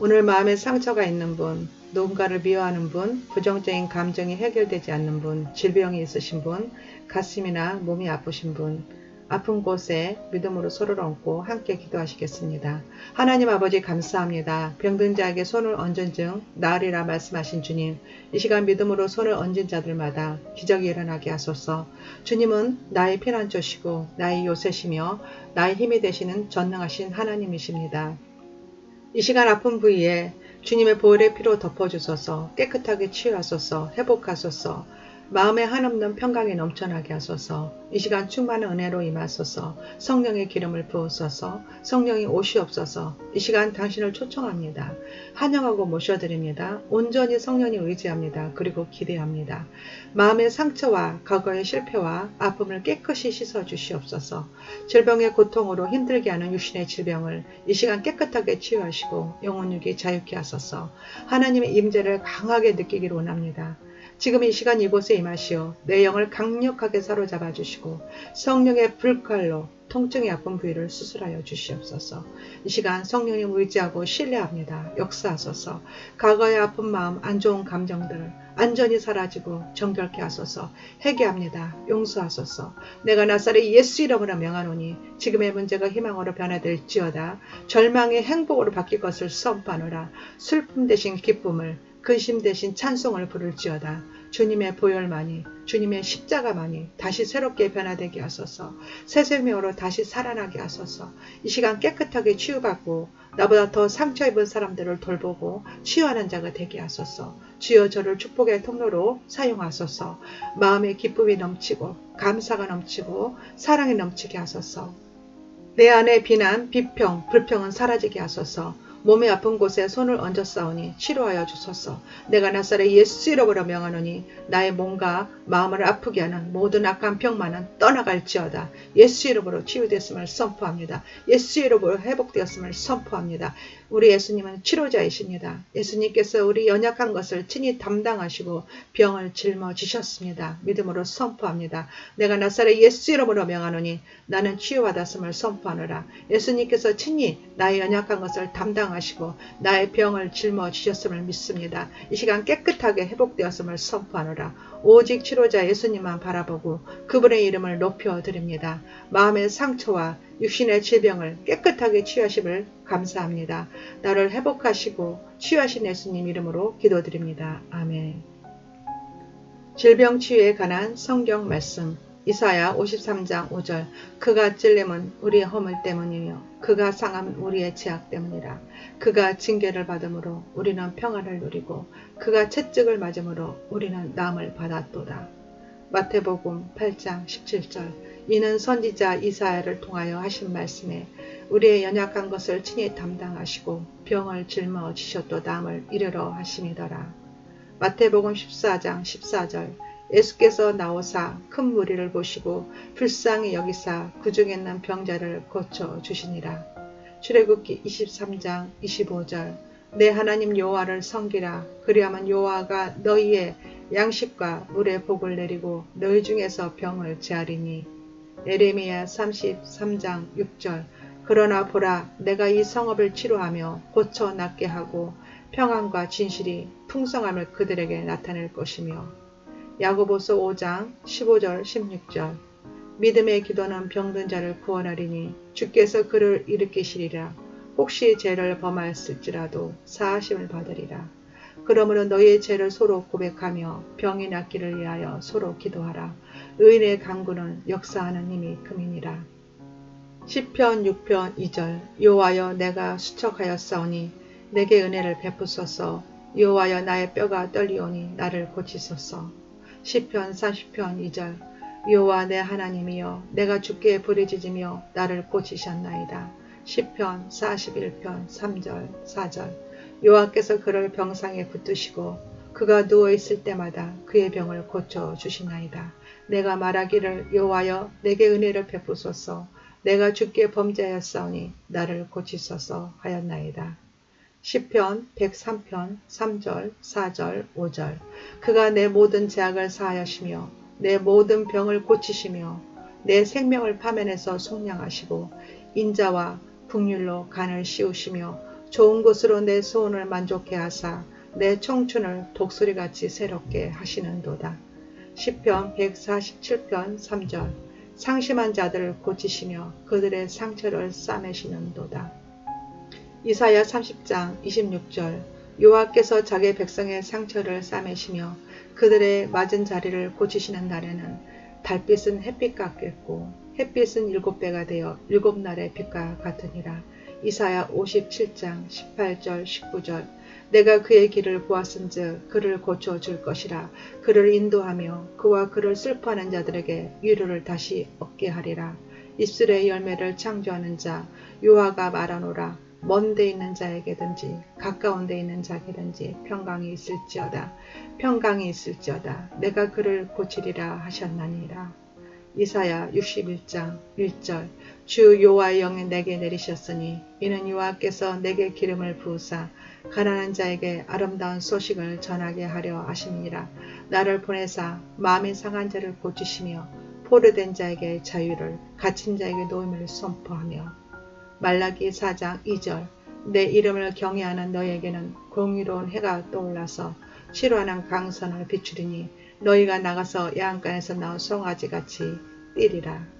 오늘 마음에 상처가 있는 분, 누군가를 미워하는 분, 부정적인 감정이 해결되지 않는 분, 질병이 있으신 분, 가슴이나 몸이 아프신 분, 아픈 곳에 믿음으로 서로를 얹고 함께 기도하시겠습니다. 하나님 아버지 감사합니다. 병든 자에게 손을 얹은 즉 나으리라 말씀하신 주님, 이 시간 믿음으로 손을 얹은 자들마다 기적이 일어나게 하소서. 주님은 나의 피난처시고 나의 요새시며 나의 힘이 되시는 전능하신 하나님이십니다. 이 시간 아픈 부위에 주님의 보혈의 피로 덮어주소서 깨끗하게 치유하소서 회복하소서 마음에 한없는 평강이 넘쳐나게 하소서 이 시간 충만한 은혜로 임하소서 성령의 기름을 부으소서 성령이 오시옵소서 이 시간 당신을 초청합니다. 환영하고 모셔드립니다. 온전히 성령이 의지합니다. 그리고 기대합니다. 마음의 상처와 과거의 실패와 아픔을 깨끗이 씻어 주시옵소서 질병의 고통으로 힘들게 하는 육신의 질병을 이 시간 깨끗하게 치유하시고 영혼육이 자유케 하소서 하나님의 임재를 강하게 느끼기를 원합니다. 지금 이 시간 이곳에 임하시어 내 영을 강력하게 사로잡아 주시고 성령의 불칼로 통증의 아픈 부위를 수술하여 주시옵소서. 이 시간 성령님 의지하고 신뢰합니다. 역사하소서. 과거의 아픈 마음, 안 좋은 감정들 안전히 사라지고 정결케 하소서. 회개합니다. 용서하소서. 내가 나사렛 예수 이름으로 명하노니 지금의 문제가 희망으로 변화될지어다. 절망의 행복으로 바뀔 것을 선포하노라. 슬픔 대신 기쁨을 근심 대신 찬송을 부를지어다. 주님의 보혈만이 주님의 십자가만이 다시 새롭게 변화되게 하소서. 새 생명으로 다시 살아나게 하소서. 이 시간 깨끗하게 치유받고 나보다 더 상처 입은 사람들을 돌보고 치유하는 자가 되게 하소서. 주여 저를 축복의 통로로 사용하소서. 마음의 기쁨이 넘치고 감사가 넘치고 사랑이 넘치게 하소서. 내 안에 비난, 비평, 불평은 사라지게 하소서 몸이 아픈 곳에 손을 얹어 싸우니 치료하여 주소서. 내가 나사렛 예수 이름으로 명하노니 나의 몸과 마음을 아프게 하는 모든 악한 병만은 떠나갈지어다. 예수 이름으로 치유됐음을 선포합니다. 예수 이름으로 회복되었음을 선포합니다. 우리 예수님은 치료자이십니다. 예수님께서 우리 연약한 것을 친히 담당하시고 병을 짊어지셨습니다. 믿음으로 선포합니다. 내가 나사렛 예수 이름으로 명하노니 나는 치유받았음을 선포하노라. 예수님께서 친히 나의 연약한 것을 담당하시고 나의 병을 짊어지셨음을 믿습니다. 이 시간 깨끗하게 회복되었음을 선포하노라. 오직 치료자 예수님만 바라보고 그분의 이름을 높여 드립니다. 마음의 상처와 육신의 질병을 깨끗하게 치유하심을 감사합니다. 나를 회복하시고 치유하신 예수님 이름으로 기도드립니다. 아멘. 질병 치유에 관한 성경 말씀 이사야 53장 5절. 그가 찔림은 우리의 허물 때문이며 그가 상함은 우리의 죄악 때문이라. 그가 징계를 받음으로 우리는 평안을 누리고 그가 채찍을 맞음으로 우리는 남을 받았도다. 마태복음 8장 17절. 이는 선지자 이사야를 통하여 하신 말씀에 우리의 연약한 것을 친히 담당하시고 병을 짊어 지셨도다 함을 이르러 하심이더라. 마태복음 14장 14절 예수께서 나오사 큰 무리를 보시고 불쌍히 여기사 그 중에 있는 병자를 고쳐 주시니라. 출애굽기 23장 25절. 내 하나님 여호와를 섬기라. 그리하면 여호와가 너희의 양식과 물의 복을 내리고 너희 중에서 병을 제하리니. 에레미야 33장 6절. 그러나 보라 내가 이 성읍을 치료하며 고쳐 낫게 하고 평안과 진실이 풍성함을 그들에게 나타낼 것이며 야고보서 5장 15절 16절. 믿음의 기도는 병든 자를 구원하리니 주께서 그를 일으키시리라. 혹시 죄를 범하였을지라도 사하심을 받으리라. 그러므로 너희의 죄를 서로 고백하며 병이 낫기를 위하여 서로 기도하라. 의인의 강구는 역사하는 힘이 금이니라. 10편 6편 2절. 여호와여 내가 수척하였사오니 내게 은혜를 베푸소서. 여호와여 나의 뼈가 떨리오니 나를 고치소서 10편 40편 2절 여호와 내 하나님이여 내가 주께 부르짖으며 나를 고치셨나이다 10편 41편 3절 4절 여호와께서 그를 병상에 붙드시고 그가 누워 있을 때마다 그의 병을 고쳐 주시나이다. 내가 말하기를 여호와여 내게 은혜를 베푸소서 내가 주께 범죄하였사오니 나를 고치소서 하였나이다. 10편 103편 3절 4절 5절 그가 내 모든 죄악을 사하시며 내 모든 병을 고치시며 내 생명을 파면해서 속량하시고 인자와 국률로 간을 씌우시며 좋은 것으로 내 소원을 만족해 하사 내 청춘을 독수리같이 새롭게 하시는도다. 시편 147편 3절 상심한 자들을 고치시며 그들의 상처를 싸매시는도다. 이사야 30장 26절 여호와께서 자기 백성의 상처를 싸매시며 그들의 맞은 자리를 고치시는 날에는 달빛은 햇빛 같겠고 햇빛은 일곱 배가 되어 일곱 날의 빛과 같으니라. 이사야 57장 18절 19절 내가 그의 길을 보았은즉 그를 고쳐 줄 것이라 그를 인도하며 그와 그를 슬퍼하는 자들에게 위로를 다시 얻게 하리라. 입술의 열매를 창조하는 자 요하가 말하노라 먼 데 있는 자에게든지 가까운 데 있는 자에게든지 평강이 있을지어다. 평강이 있을지어다. 내가 그를 고치리라 하셨나니라. 이사야 61장 1절. 주 여호와의 영이 내게 내리셨으니 이는 여호와께서 내게 기름을 부으사 가난한 자에게 아름다운 소식을 전하게 하려 하심이라. 나를 보내사 마음이 상한 자를 고치시며 포로된 자에게 자유를 갇힌 자에게 노임을 선포하며 말라기 4장 2절 내 이름을 경외하는 너에게는 공의로운 해가 떠올라서 치료하는 강선을 비추리니 너희가 나가서 야간간에서 나온 송아지 같이 뛰리라.